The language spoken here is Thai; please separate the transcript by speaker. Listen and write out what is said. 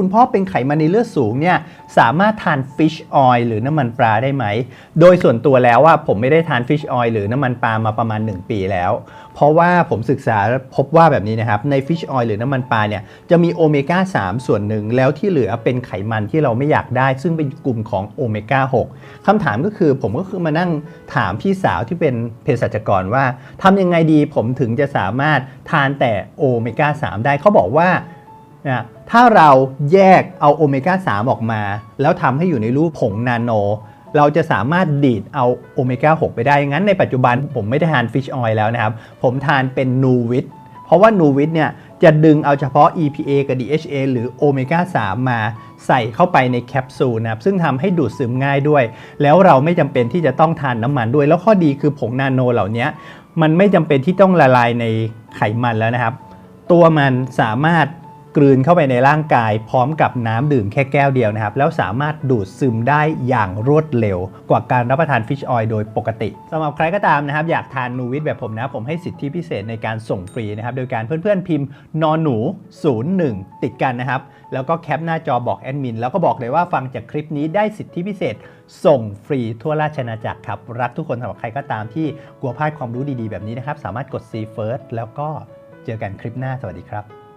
Speaker 1: คุณพ่อเป็นไขมันในเลือดสูงเนี่ยสามารถทานฟิชออยล์หรือน้ำมันปลาได้ไหม โดยส่วนตัวแล้วว่าผมไม่ได้ทานฟิชออยล์หรือน้ำมันปลามาประมาณ 1 ปีแล้ว เพราะว่าผมศึกษาพบว่าแบบนี้นะครับในฟิชออยล์หรือน้ำมันปลาเนี่ยจะมีโอเมก้า3 ส่วนหนึ่ง แล้วที่เหลือเป็นไขมันที่เราไม่อยากได้ ซึ่งเป็นกลุ่มของโอเมก้า6คำถามก็คือผมก็คือมานั่งถามพี่สาวที่เป็นเภสัชกรว่าทำยังไงดีผมถึงจะสามารถทานแต่โอเมก้า3ได้เขาบอกว่า นะถ้าเราแยกเอาโอเมก้า 3 ออกมา แล้วทำให้อยู่ในรูปผงนาโน เราจะสามารถดีดเอาโอเมก้า 6 ไปได้ งั้นในปัจจุบันผมไม่ได้ทานฟิชออยล์แล้วนะครับ ผมทานเป็นนูวิตเพราะว่านูวิตเนี่ยจะดึงเอาเฉพาะ EPA กับ DHA หรือโอเมก้า 3 มาใส่เข้าไปในแคปซูลนะครับ ซึ่งทำให้ดูดซึมง่ายด้วย แล้วเราไม่จำเป็นที่จะต้องทานน้ำมันด้วย แล้วข้อดีคือผงนาโนเหล่านี้มันไม่จำเป็นที่ต้องละลายในไขมันแล้วนะครับ ตัวมันสามารถ กลืนเข้าไปในร่างกายพร้อมกับน้ำดื่มแค่แก้วเดียวนะครับ แล้วสามารถดูดซึมได้อย่างรวดเร็ว กว่าการรับประทานฟิชออยล์โดยปกติสำหรับใครก็ตามนะครับ อยากทานนูวิทแบบผมนะ ผมให้สิทธิพิเศษในการส่งฟรีนะครับ โดยการเพื่อนๆพิมพ์นอนหนู 01 ติดกันนะครับ แล้วก็แคปหน้าจอบอกแอดมินแล้วก็บอกเลยว่าฟังจากคลิปนี้ได้สิทธิพิเศษ ส่งฟรีทั่วราชอาณาจักรครับรักทุกคนสำหรับใครก็ตามที่กลัวพลาดความรู้ดีๆแบบนี้นะครับสามารถกด See First แล้วก็เจอกันคลิปหน้าสวัสดีครับ